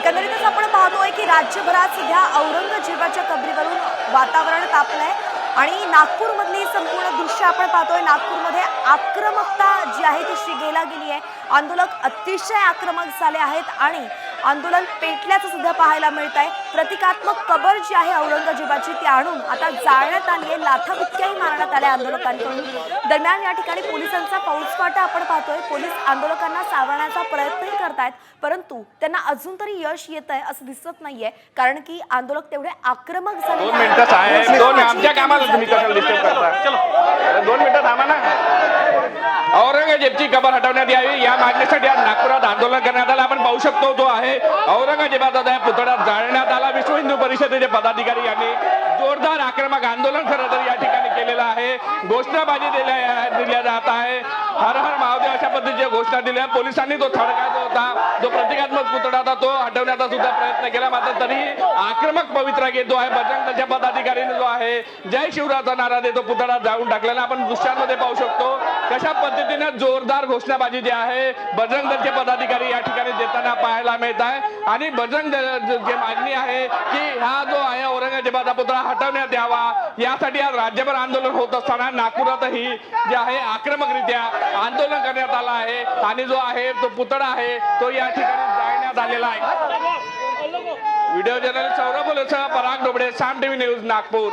एकंदरीतच आपण पाहतोय की राज्यभरात सध्या औरंगजेबाच्या कबरीवरून वातावरण तापलंय आणि नागपूरमधली संपूर्ण दृश्य आपण पाहतोय. नागपूरमध्ये आक्रमकता जी आहे ती शिगेला गेली आहे आंदोलक अतिशय आक्रमक झाले आहेत आणि आंदोलन पेटल्याचं सुद्धा पाहायला मिळत आहे प्रतिकात्मक कबर जी आहे औरंगजेबाची ती आणून आता जाळण्यात आली आहे लाथाबुक्क्याही मारण्यात आल्या आंदोलकांकडून. दरम्यान या ठिकाणी पोलिसांचा फौजफाटा आपण पाहतोय. पोलीस आंदोलकांना सावरण्याचा प्रयत्नही करतायत परंतु त्यांना अजून तरी यश येत आहे असं दिसत नाहीये कारण की आंदोलक तेवढे आक्रमक झाले दोन मिनिटं साहेब दोन औरंगजेबची कबर हटवण्यात यावी. या मागणीसाठी आज नागपुरात आंदोलन करण्यात आलं. आपण पाहू शकतो जो आहे औरंगजेबाचा पुतळा जाळण्यात आला. विश्व हिंदू परिषदेचे पदाधिकारी यांनी जोरदार आक्रमक आंदोलन खरं तर या ठिकाणी केलेलं आहे. घोषणाबाजी दिल्या दिल्या जात आहे. हर हर महादेव अशा पद्धतीच्या घोषणा दिल्या. पोलिसांनी तो थडका जो होता. जो प्रतिकात्मक पुतळा होता तो हटवण्याचा सुद्धा प्रयत्न केला. मात्र तरीही आक्रमक पवित्रा घेतो आहे बजरंग दलच्या पदाधिकाऱ्यांनी जो आहे जय शिवराचा नारा देतो पुतळा जाळून टाकलेला. आपण दृश्यांमध्ये पाहू शकतो कशा पद्धतीने जोरदार घोषणाबाजी जी आहे बजरंग दलचे पदाधिकारी या ठिकाणी देताना पाहायला मिळत आहे. आणि बजरंग दल जे मागणी आहे की हा जो आहे औरंगजेबाचा पुतळा हटवण्यात यावा. यासाठी आज राज्यभर आंदोलन होत असताना नागपुरातही जे आहे आक्रमकरित्या आंदोलन करण्यात आलं आहे. आणि जो आहे तो पुतळा आहे तो या ठिकाणी जाळण्यात आलेला आहे. Video journalist Saurabh Parag Dobde Saam TV news Nagpur.